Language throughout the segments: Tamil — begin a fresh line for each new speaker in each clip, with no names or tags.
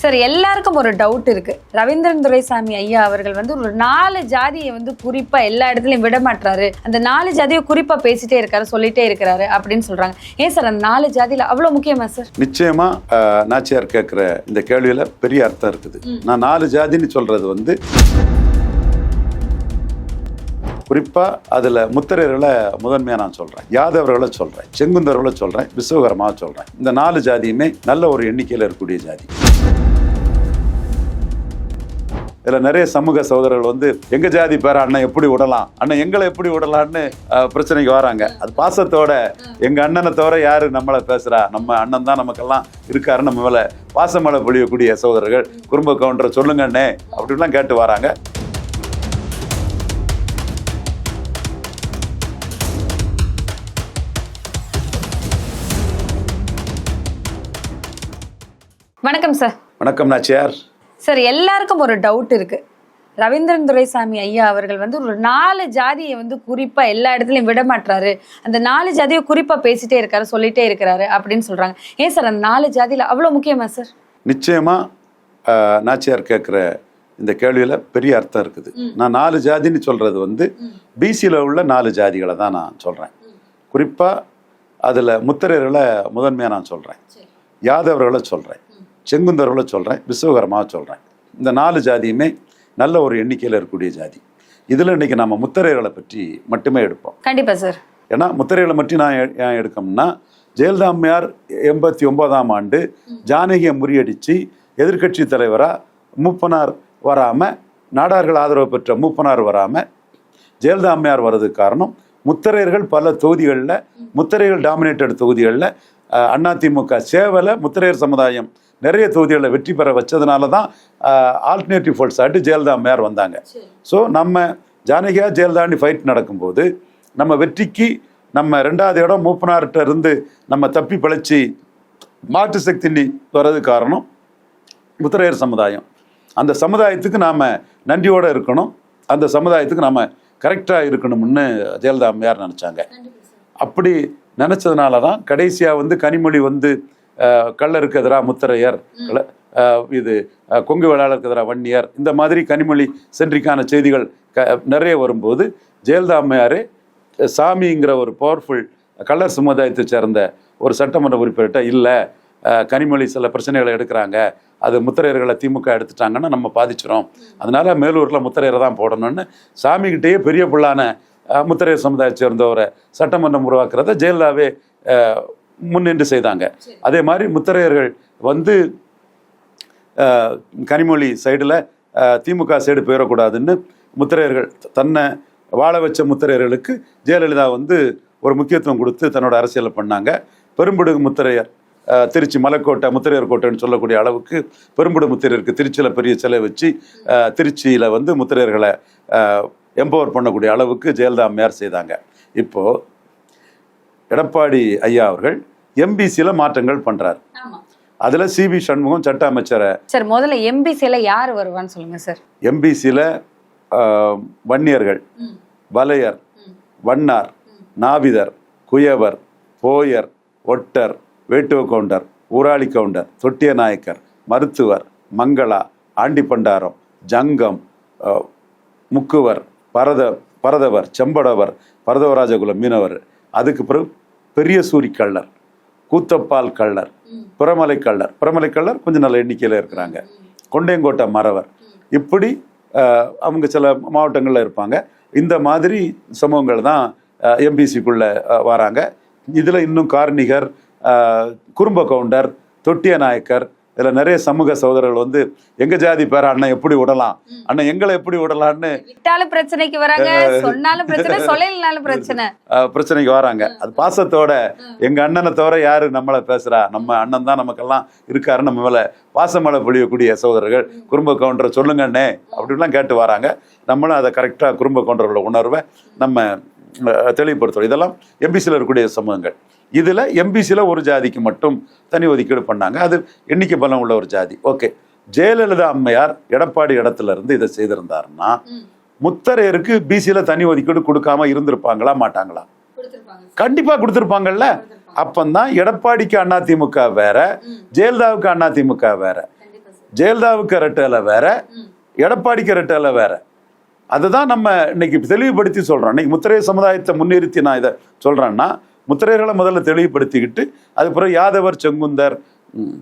சார் எல்லாருக்கும் ஒரு டவுட் இருக்கு. ரவீந்திரன் துரைசாமி ஐயா அவர்கள் வந்து ஒரு நாலு ஜாதியை வந்து குறிப்பா எல்லா இடத்துலயும் விட மாட்டாரு அந்த நாலு ஜாதியை குறிப்பா பேசிட்டே இருக்காரு சொல்லிட்டே இருக்கிறாரு அப்படின்னு சொல்றாங்க. ஏன் சார் அந்த நாலு ஜாதியில அவ்வளவு முக்கியமா சார்?
நிச்சயமா நாச்சியார் கேட்குற இந்த கேள்வியில பெரிய அர்த்தம் இருக்குது. நான் நாலு ஜாதின்னு சொல்றது வந்து குறிப்பா அதுல முத்திரையர்களை முதன்மையா நான் சொல்றேன். யாதவர்களை சொல்றேன். செங்குந்தர்களை சொல்றேன். விஸ்வகர்மாவை சொல்றேன். இந்த நாலு ஜாதியுமே நல்ல ஒரு எண்ணிக்கையில் இருக்கக்கூடிய ஜாதி. இதுல நிறைய சமூக சகோதரர்கள் வந்து எங்க ஜாதி பேர அண்ணன் எப்படி விடலாம் அண்ணன் எங்களை எப்படி விடலாம்னு அஹ், பிரச்சனைக்கு வராங்க. அது பாசத்தோட எங்க அண்ணனை தவிர யாரு நம்மளை பேசுறா? நம்ம அண்ணன் தான் நமக்கெல்லாம் இருக்காரு நம்ம மேல பாசமழை பொழியக்கூடிய சகோதரர்கள். குடும்ப கவுண்டரை சொல்லுங்க அண்ணே அப்படின்லாம் கேட்டு வராங்க.
வணக்கம் சார்.
வணக்கம் நாச்சியார்.
சார் எல்லாருக்கும் ஒரு டவுட் இருக்கு. ரவீந்திரன் துரைசாமி ஐயா அவர்கள் வந்து ஒரு நாலு ஜாதியை வந்து குறிப்பா எல்லா இடத்துலயும் விட மாட்டாரு அந்த நாலு ஜாதியை குறிப்பா பேசிட்டே இருக்காரு சொல்லிட்டே இருக்கிறாரு அப்படின்னு சொல்றாங்க. ஏன் சார் அந்த நாலு ஜாதியில அவ்வளவு முக்கியமா சார்?
நிச்சயமா நாச்சியார் கேட்குற இந்த கேள்வியில பெரிய அர்த்தம் இருக்குது. நான் நாலு ஜாதின்னு சொல்றது வந்து பிசியில் உள்ள நாலு ஜாதிகளை தான் நான் சொல்றேன். குறிப்பா அதுல முத்திரையர்களை முதன்மையா நான் சொல்றேன். யாதவர்களை சொல்றேன். செங்குந்தர்களை சொல்றேன் விஸ்வகர்மாவை சொல்றேன். இந்த நாலு ஜாதியுமே நல்ல ஒரு எண்ணிக்கையில் இருக்கக்கூடிய ஜாதி. இதுல இன்னைக்கு நம்ம முத்திரையர்களை பற்றி மட்டுமே எடுப்போம்.
கண்டிப்பா சார்.
ஏன்னா முத்திரைகளை மட்டும் நான் ஏன் எடுக்கணும்னா ஜெயலலிதா அம்மையார் எண்பத்தி ஒன்பதாம் ஆண்டு ஜானகியை முறியடிச்சு எதிர்க்கட்சி தலைவரா மூப்பனார் வராம நாடார்கள் ஆதரவு பெற்ற மூப்பனார் வராம ஜெயலலிதா அம்மையார் வர்றதுக்கு காரணம் முத்திரையர்கள் பல தொகுதிகளில் முத்திரைகள் டாமினேட்டட் தொகுதிகளில் அதிமுக சேவலை முத்திரையர் சமுதாயம் நிறைய தொகுதிகளில் வெற்றி பெற வச்சதுனால தான் ஆல்டர்னேட்டிவ் ஃபோல்ஸ் ஆட்டு ஜெயலலிதா அம்மையார் வந்தாங்க. ஸோ நம்ம ஜானகியா ஜெயலலிதாண்டி ஃபைட் நடக்கும்போது நம்ம வெற்றிக்கு நம்ம ரெண்டாவது இடம் மூப்பனார்கிட்ட இருந்து நம்ம தப்பி பிழைச்சி மாற்று சக்தி நீ வர்றது காரணம் முத்திரையர் சமுதாயம். அந்த சமுதாயத்துக்கு நாம் நன்றியோடு இருக்கணும். அந்த சமுதாயத்துக்கு நாம் கரெக்டாக இருக்கணும்னு ஜெயலலிதா அம்மையார் நினச்சாங்க. அப்படி நினச்சதுனால தான் கடைசியாக வந்து கனிமொழி வந்து கள்ளருக்கு எதிராக முத்திரையர் இது கொங்கு வேளாளருக்கு எதிராக வன்னியர் இந்த மாதிரி கனிமொழி சென்றிக்கான செய்திகள் க நிறைய வரும்போது ஜெயலலிதா அம்மையாரே சாமிங்கிற ஒரு பவர்ஃபுல் கள்ளர் சமுதாயத்தை சேர்ந்த ஒரு சட்டமன்ற உறுப்பினர்கிட்ட இல்லை கனிமொழி சில பிரச்சனைகளை எடுக்கிறாங்க அது முத்திரையர்களை திமுக எடுத்துட்டாங்கன்னா நம்ம பாதிச்சிரும். அதனால மேலூரில் முத்திரையரை தான் போடணும்னு சாமிகிட்டேயே பெரிய புள்ளான முத்திரையர் சமுதாயத்தை சேர்ந்தவரை சட்டமன்றம் உருவாக்குறத ஜெயலலிதாவே முன்னின்று செய்தாங்க. அதே மாதிரி முத்திரையர்கள் வந்து கனிமொழி சைடில் திமுக சைடு போயிடக்கூடாதுன்னு முத்திரையர்கள் தன்னை வாழ வச்ச முத்திரையர்களுக்கு ஜெயலலிதா வந்து ஒரு முக்கியத்துவம் கொடுத்து தன்னோட அரசியலை பண்ணாங்க. பெரும்புடு முத்திரையர் திருச்சி மலைக்கோட்டை முத்திரையர் கோட்டைன்னு சொல்லக்கூடிய அளவுக்கு பெரும்படு முத்திரையருக்கு திருச்சியில் பெரிய சிலை வச்சு திருச்சியில் வந்து முத்திரையர்களை எம்பவர் பண்ணக்கூடிய அளவுக்கு ஜெயலலிதா அம்மையார் செய்தாங்க. இப்போது எடப்பாடி ஐயா அவர்கள் எம்பிசியில் மாற்றங்கள் பண்ணுறார் அதில் சிவி சண்முகம் சட்ட அமைச்சரை.
சார் முதல்ல எம்பிசில யார் வருவான்னு சொல்லுங்க சார்.
எம்பிசியில் வன்னியர்கள் வலையர் வண்ணார் நாவிதர் குயவர் போயர் ஒட்டர் வேட்டுவ கவுண்டர் ஊராளி கவுண்டர் தொட்டிய நாயக்கர் மருத்துவர் மங்களா ஆண்டிப்பண்டாரம் ஜங்கம் அஹ், முக்குவர் பரத பரதவர் செம்படவர் பரதவராஜகுலம் மீனவர். அதுக்கு பிறகு பெரிய சூரி கள்ளர் கூத்தப்பால் கள்ளர் புறமலை கள்ளர். புறமலை கள்ளர் கொஞ்சம் நல்ல எண்ணிக்கையில் இருக்கிறாங்க. கொண்டையங்கோட்டை மறவர். இப்படி அவங்க சில மாவட்டங்களில் இருப்பாங்க. இந்த மாதிரி சமூகங்கள் தான் எம்பிசிக்குள்ளே வராங்க. இதில் இன்னும் கார்னிகர் அஹ், குறும்ப கவுண்டர் தொட்டிய நாயக்கர் இதில் நிறைய சமூக சகோதரர்கள் வந்து எங்க ஜாதி பேர அண்ணன் எப்படி விடலாம்? அண்ணன் எங்களை எப்படி விடலான்னு
விட்டாலும் பிரச்சனைக்கு வராங்க சொன்னாலும் பிரச்சனை சொல்லலைனாலும் பிரச்சனை.
பிரச்சனைக்கு வராங்க. அது பாசத்தோட எங்க அண்ணனை தவிர யாரு நம்மளை பேசுறா? நம்ம அண்ணன் தான் நமக்கெல்லாம் இருக்காரு நம்ம மேல பாசமழை பொழியக்கூடிய சகோதரர்கள். குடும்ப கவுண்டரை சொல்லுங்க அண்ணே அப்படின்லாம் கேட்டு வராங்க. நம்மளும் அதை கரெக்டாக குடும்ப கவுண்டரோட உணர்வை நம்ம அஹ், தெளிவுபடுத்துறோம் இதெல்லாம் எம்பிசியில் இருக்கக்கூடிய சமூகங்கள். இதில் எம்பிசியில் ஒரு ஜாதிக்கு மட்டும் தனி ஒதுக்கீடு பண்ணாங்க. அது எண்ணிக்கை பலம் உள்ள ஒரு ஜாதி. ஓகே. ஜெயலலிதா அம்மையார் எடப்பாடி இடத்துல இருந்து இதை செய்திருந்தாருன்னா முத்தரையருக்கு பிசியில் தனி ஒதுக்கீடு கொடுக்காம இருந்திருப்பாங்களா மாட்டாங்களா? கண்டிப்பா கொடுத்துருப்பாங்கல்ல. அப்பந்தான் எடப்பாடிக்கு அதிமுக வேற ஜெயலலிதாவுக்கு அதிமுக வேற ஜெயலலிதாவுக்கு ரெட்டலை வேற எடப்பாடிக்கு ரெட்டலை வேற. அதை தான் நம்ம இன்னைக்கு தெளிவுபடுத்தி சொல்கிறோம் இன்னைக்கு முத்திரைய சமுதாயத்தை முன்னிறுத்தி நான் இதை சொல்கிறேன்னா முத்திரையர்களை முதல்ல தெளிவுபடுத்திக்கிட்டு அதுக்கப்புறம் யாதவர் செங்குந்தர் ம்,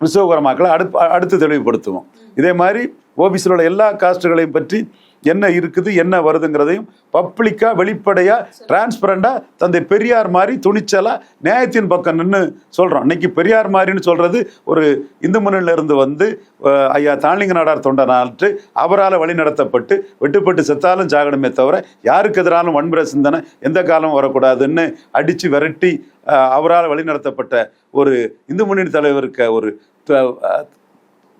விஸ்வகர்மாக்களை அடுப்பு அடுத்து தெளிவுபடுத்துவோம். இதே மாதிரி ஓபிசியில் உள்ள எல்லா காஸ்டுகளையும் பற்றி என்ன இருக்குது என்ன வருதுங்கிறதையும் பப்ளிக்காக வெளிப்படையாக டிரான்ஸ்பரண்டா தந்தை பெரியார் மாதிரி துணிச்சலாக நியாயத்தின் பக்கம் நின்று சொல்கிறோம் இன்னைக்கு பெரியார் மாதிரின்னு சொல்கிறது ஒரு இந்து இருந்து வந்து ஐயா தாளிங்க நாடார் தொண்டனாட்டு அவரால் வழி நடத்தப்பட்டு வெட்டுப்பட்டு செத்தாலும் சாகணுமே தவிர யாருக்கு எதிராலும் வன்முறை சிந்தனை எந்த காலமும் வரக்கூடாதுன்னு அடித்து விரட்டி அவரால் வழி நடத்தப்பட்ட ஒரு இந்து முன்னணி தலைவருக்கு ஒரு த-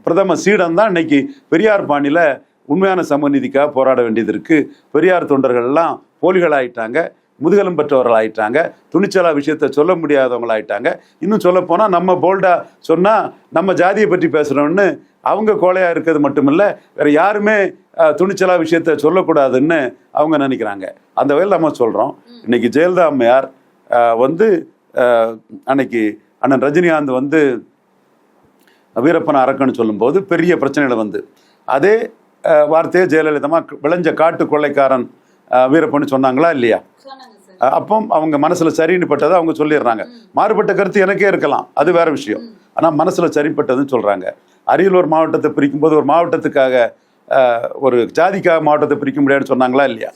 பிரதம சீடன் தான் இன்னைக்கு பெரியார் பாணியில் உண்மையான சமநீதிக்காக போராட வேண்டியது இருக்குது பெரியார் தொண்டர்கள்லாம் போலிகளாயிட்டாங்க போலிகள் ஆயிட்டாங்க முதுகலம் பெற்றவர்கள் ஆயிட்டாங்க துணிச்சலா விஷயத்த சொல்ல முடியாதவங்களாயிட்டாங்க. இன்னும் சொல்ல நம்ம போல்டா சொன்னால் நம்ம ஜாதியை பற்றி பேசுகிறோம்னு அவங்க கோலையாக இருக்கிறது மட்டுமில்ல வேற யாருமே துணிச்சலா விஷயத்த சொல்லக்கூடாதுன்னு அவங்க நினைக்கிறாங்க. அந்த வகையில் நம்ம சொல்கிறோம் இன்னைக்கு ஜெயலலிதா அம்மையார் வந்து அன்னைக்கு அண்ணன் ரஜினிகாந்த் வந்து வீரப்பன் அரக்கன்னு சொல்லும்போது பெரிய பிரச்சனைகள் வந்து அதே வார்த்தையை ஜெயலலிதமா விளைஞ்ச காட்டு கொள்ளைக்காரன் வீரப்பன்னு சொன்னாங்களா இல்லையா? அப்போ அவங்க மனசுல சரின்னு பட்டதை அவங்க சொல்லிடுறாங்க. மாறுபட்ட கருத்து எனக்கே இருக்கலாம். அது வேற விஷயம். ஆனா மனசுல சரிப்பட்டதுன்னு சொல்றாங்க. அரியலூர் மாவட்டத்தை பிரிக்கும் போது ஒரு மாவட்டத்துக்காக ஒரு ஜாதிக்காக மாவட்டத்தை பிரிக்க முடியாதுன்னு சொன்னாங்களா இல்லையா?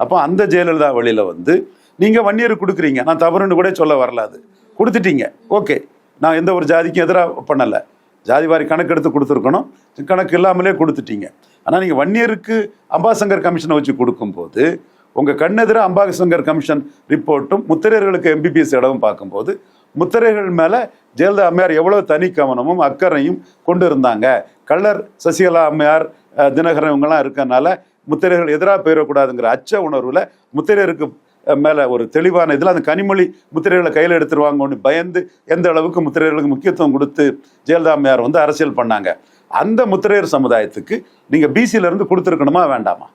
அப்போ அந்த ஜெயலலிதா வழியில வந்து நீங்க வன்னியர் கொடுக்குறீங்க. நான் தவறுன்னு கூட சொல்ல வரல அது. கொடுத்துட்டீங்க. ஓகே. நான் எந்த ஒரு ஜாதிக்கும் எதிராக பண்ணல. ஜாதி வாரி கணக்கு எடுத்து கொடுத்துருக்கணும். கணக்கு இல்லாமலே கொடுத்துட்டீங்க. ஆனால் நீங்கள் வன்னியருக்கு அம்பாசங்கர் கமிஷனை வச்சு கொடுக்கும்போது உங்கள் கண்ணெதிர அம்பாசங்கர் கமிஷன் ரிப்போர்ட்டும் முத்திரையர்களுக்கு எம்பிபிஎஸ் இடமும் பார்க்கும்போது முத்திரைகள் மேலே ஜெயலலிதா அம்மையார் எவ்வளோ தனி கவனமும் அக்கறையும் கொண்டு இருந்தாங்க. கள்ளர் சசிகலா அம்மையார் தினகரன் இவங்கெல்லாம் இருக்கறனால முத்திரைகள் எதிராக போயிடக்கூடாதுங்கிற அச்ச உணர்வில் முத்திரையருக்கு மேல ஒரு தெளிவான இதில் அந்த கனிமொழி முத்திரைகளை கையில் எடுத்துருவாங்கன்னு பயந்து எந்த அளவுக்கு முத்திரையர்களுக்கு முக்கியத்துவம் கொடுத்து ஜெயலலிதா அம்மையார் வந்து அரசியல் பண்ணாங்க. அந்த முத்திரையர் சமுதாயத்துக்கு நீங்க பிசில இருந்து கொடுத்துருக்கணுமா வேண்டாமா?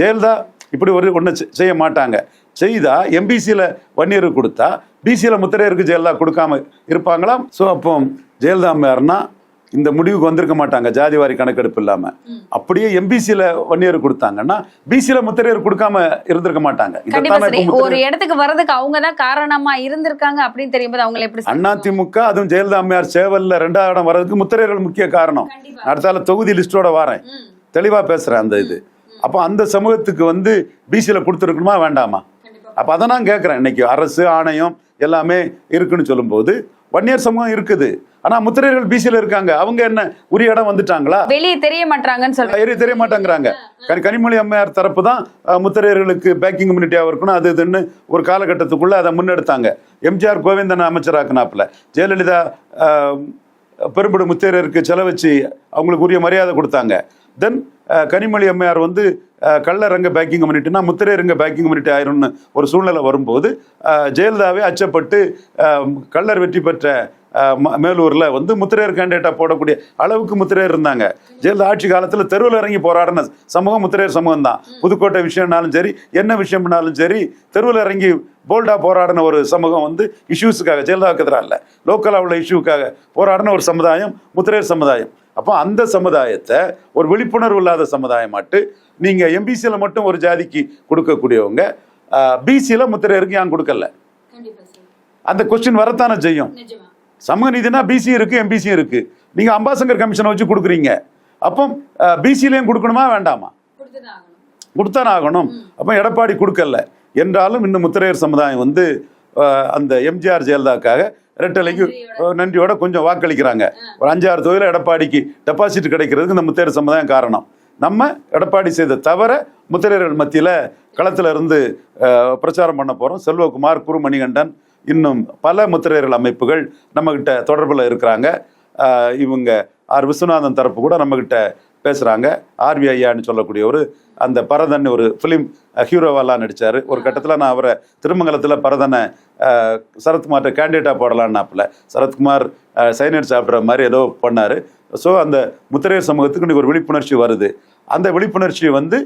ஜெயலலிதா இப்படி ஒரு ஒன்று செய்ய மாட்டாங்க. செய்தா எம்பிசியில் வன்னியருக்கு கொடுத்தா பிசியில் முத்திரையருக்கு ஜெயலலிதா கொடுக்காம இருப்பாங்களாம்? ஸோ அப்போ ஜெயலலிதா அம்மையார்னா இந்த முடிவுக்கு வந்திருக்க மாட்டாங்க ஜாதிவாரி கணக்கெடுப்பு இல்லாம. அப்படியே எம்பிசியில் வன்னியர் கொடுத்தாங்கன்னா பிசியில் முத்திரையர் கொடுக்காம இருந்திருக்க மாட்டாங்க.
ஒரு இடத்துக்கு வர்றதுக்கு அவங்க தான் காரணமா இருந்திருக்காங்க அப்படின்னு தெரியும் போது அவங்களை எப்படி சரி
அதிமுக அதுவும் ஜெயலலிதா அம்மையார் சேவல்ல ரெண்டாவது இடம் வர்றதுக்கு முத்திரையர்கள் முக்கிய காரணம். அடுத்தால தொகுதி லிஸ்டோட வரேன். தெளிவா பேசுறேன் அந்த இது. அப்போ அந்த சமூகத்துக்கு வந்து பிசியில் கொடுத்துருக்கணுமா வேண்டாமா? அப்போ அதை நான் கேட்குறேன் இன்னைக்கு அரசு ஆணையம் எல்லாமே இருக்குன்னு சொல்லும்போது வன்னியர் சமூகம் இருக்குது. ஆனா முத்திரையர்கள் பிசியில் இருக்காங்க. அவங்க என்ன உரிய இடம் வந்துட்டாங்களா?
வெளியே தெரிய மாட்டாங்கன்னு
ஏறி தெரிய மாட்டேங்கிறாங்க. கனி கனிமொழி அம்மையார் தரப்பு தான் முத்திரையர்களுக்கு பேக்கிங் கம்யூனிட்டியாக இருக்கணும் அது இதுன்னு ஒரு காலகட்டத்துக்குள்ள அதை முன்னெடுத்தாங்க. எம்ஜிஆர் கோவிந்தன் அமைச்சராக்குனாப்புல. ஜெயலலிதா பெரும்படு முத்திரையருக்கு செலவச்சு அவங்களுக்கு உரிய மரியாதை கொடுத்தாங்க. தென் கனிமொழி அம்மையார் வந்து கள்ளரங்க பேக்கிங் கம்யூனிட்டினா முத்திரையரங்க பேக்கிங் கம்யூனிட்டி ஆயிரும்னு ஒரு சூழ்நிலை வரும்போது ஜெயலலிதாவே அச்சப்பட்டு கள்ளர் வெற்றி பெற்ற மேலூர்ல வந்து முத்திரையர் கேண்டிடேட்டா போடக்கூடிய அளவுக்கு முத்திரையர் இருந்தாங்க. ஜெயலலிதா ஆட்சி காலத்துல தெருவில் இறங்கி போராடின சமூகம் முத்திரையர் சமூகம் தான். புதுக்கோட்டை விஷயம்னாலும் சரி என்ன விஷயம்னாலும் சரி தெருவில் இறங்கி போல்டா போராடின ஒரு சமூகம் வந்து இஷ்யூஸுக்காக ஜெயலலிதாவுக்கு எதிராக இல்லை. லோக்கலாக உள்ள இஷ்யூக்காக போராடின ஒரு சமுதாயம் முத்திரையர் சமுதாயம். அப்போ அந்த சமுதாயத்தை ஒரு விழிப்புணர்வு இல்லாத சமுதாயமாட்டு நீங்க எம்பிசியில் மட்டும் ஒரு ஜாதிக்கு கொடுக்கக்கூடியவங்க பிசியில் முத்திரையருக்கு ஏன் கொடுக்கல? அந்த கொஸ்டின் வரத்தானே செய்யும்? சமூக நீதினா பிசி இருக்கு எம்பிசி இருக்கு. நீங்க அம்பாசங்கர் கமிஷனை வச்சு கொடுக்குறீங்க. அப்போ பிசிலையும் கொடுக்கணுமா வேண்டாமா? கொடுத்தானே ஆகணும். அப்போ எடப்பாடி கொடுக்கல. என்றாலும் இன்னும் முத்திரையர் சமுதாயம் வந்து அந்த எம்ஜிஆர் ஜெயலலிதாக்காக ரெட்டலைக்கு நன்றியோட. கொஞ்சம் வாக்களிக்கிறாங்க. ஒரு அஞ்சாறு தொகுதியில் எடப்பாடிக்கு டெபாசிட் கிடைக்கிறதுக்கு இந்த முத்திரையர் சமுதாயம் காரணம். நம்ம எடப்பாடி செய்த தவிர முத்திரையர்கள் மத்தியில் களத்தில் இருந்து பிரச்சாரம் பண்ண போகிறோம் செல்வகுமார் குருமணிகண்டன் இன்னும் பல முத்திரையர்கள் அமைப்புகள் நம்மக்கிட்ட தொடர்பில் இருக்கிறாங்க. இவங்க ஆர். விஸ்வநாதன் தரப்பு கூட நம்மக்கிட்ட பேசுகிறாங்க ஆர்வி ஐயான்னு சொல்லக்கூடிய ஒரு அந்த பரதன் ஒரு ஃபிலிம் ஹீரோவாலாம் நடித்தார் ஒரு கட்டத்தில் நான் அவரை திருமங்கலத்தில் பரதனை சரத்குமார்கிட்ட கேண்டிடேட்டாக போடலான்னாப்புல. சரத்குமார் சைனட் சாப்பிட்ற மாதிரி ஏதோ பண்ணார். ஸோ அந்த முத்திரையர் சமூகத்துக்கு இன்றைக்கி ஒரு விழிப்புணர்ச்சி வருது. அந்த விழிப்புணர்ச்சி வந்து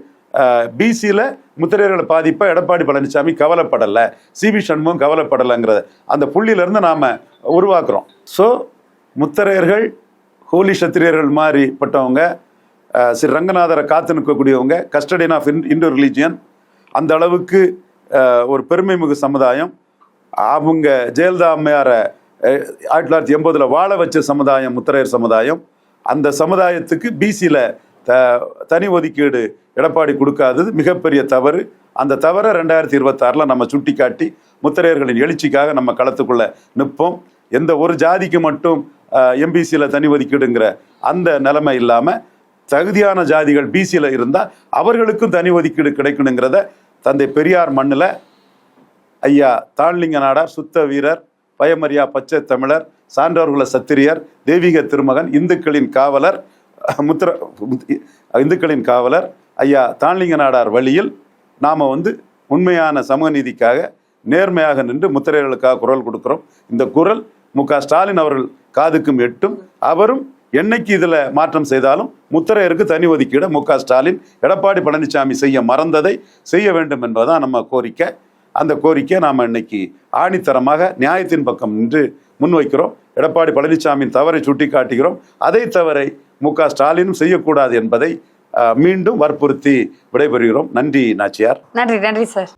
பிசியில் முத்திரையர்களை பாதிப்பை எடப்பாடி பழனிசாமி கவலைப்படலை. சிபி சண்முகம் கவலைப்படலைங்கிறத அந்த புள்ளியிலேருந்து நாம் உருவாக்குறோம். ஸோ முத்திரையர்கள் ஹோலி சத்திரியர்கள் மாதிரி பட்டவங்க ஸ்ரீ ரங்கநாதரை காத்து நிற்கக்கூடியவங்க கஸ்டடியன் ஆஃப் இண்டோ ரிலீஜியன் அந்த அளவுக்கு ஒரு பெருமைமிகு சமுதாயம். அவங்க ஜெயலலிதா அம்மையாரை ஆயிரத்தி தொள்ளாயிரத்தி எண்பதில் வாழ வச்ச சமுதாயம் முத்திரையர் சமுதாயம். அந்த சமுதாயத்துக்கு பிசியில் த தனி ஒதுக்கீடு எடப்பாடி கொடுக்காதது மிகப்பெரிய தவறு. அந்த தவறை ரெண்டாயிரத்தி இருபத்தாறில் நம்ம சுட்டி காட்டி முத்திரையர்களின் எழுச்சிக்காக நம்ம களத்துக்குள்ளே நிற்போம். எந்த ஒரு ஜாதிக்கு மட்டும் எம்பிசியில் தனி ஒதுக்கீடுங்கிற அந்த நிலைமை இல்லாமல் தகுதியான ஜாதிகள் பிசியில் இருந்தால் அவர்களுக்கும் தனி ஒதுக்கீடு கிடைக்கணுங்கிறத தந்தை பெரியார் மண்ணில் ஐயா தாழ்லிங்க நாடார் சுத்த வீரர் பயமரியா பச்சை தமிழர் சான்றோர்குல சத்திரியர் தெய்வீக திருமகன் இந்துக்களின் காவலர் முத்திர இந்துக்களின் காவலர் ஐயா தாழ்லிங்க நாடார் வழியில் நாம் வந்து உண்மையான சமூக நீதிக்காக நேர்மையாக நின்று முத்திரைகளுக்காக குரல் கொடுக்குறோம். இந்த குரல் மு க ஸ்டாலின் அவர்கள் காதுக்கும் எட்டும். அவரும் என்னைக்கு இதில் மாற்றம் செய்தாலும் முத்திரையருக்கு தனி ஒதுக்கீடு மு க ஸ்டாலின் எடப்பாடி பழனிசாமி செய்ய மறந்ததை செய்ய வேண்டும் என்பதுதான் நம்ம கோரிக்கை. அந்த கோரிக்கையை நாம் இன்னைக்கு ஆணித்தரமாக நியாயத்தின் பக்கம் நின்று முன்வைக்கிறோம். எடப்பாடி பழனிசாமியின் தவறை சுட்டி காட்டுகிறோம் அதை தவறை மு க ஸ்டாலினும் செய்யக்கூடாது என்பதை மீண்டும் வற்புறுத்தி விடைபெறுகிறோம். நன்றி நாச்சியார்.
நன்றி நன்றி சார்.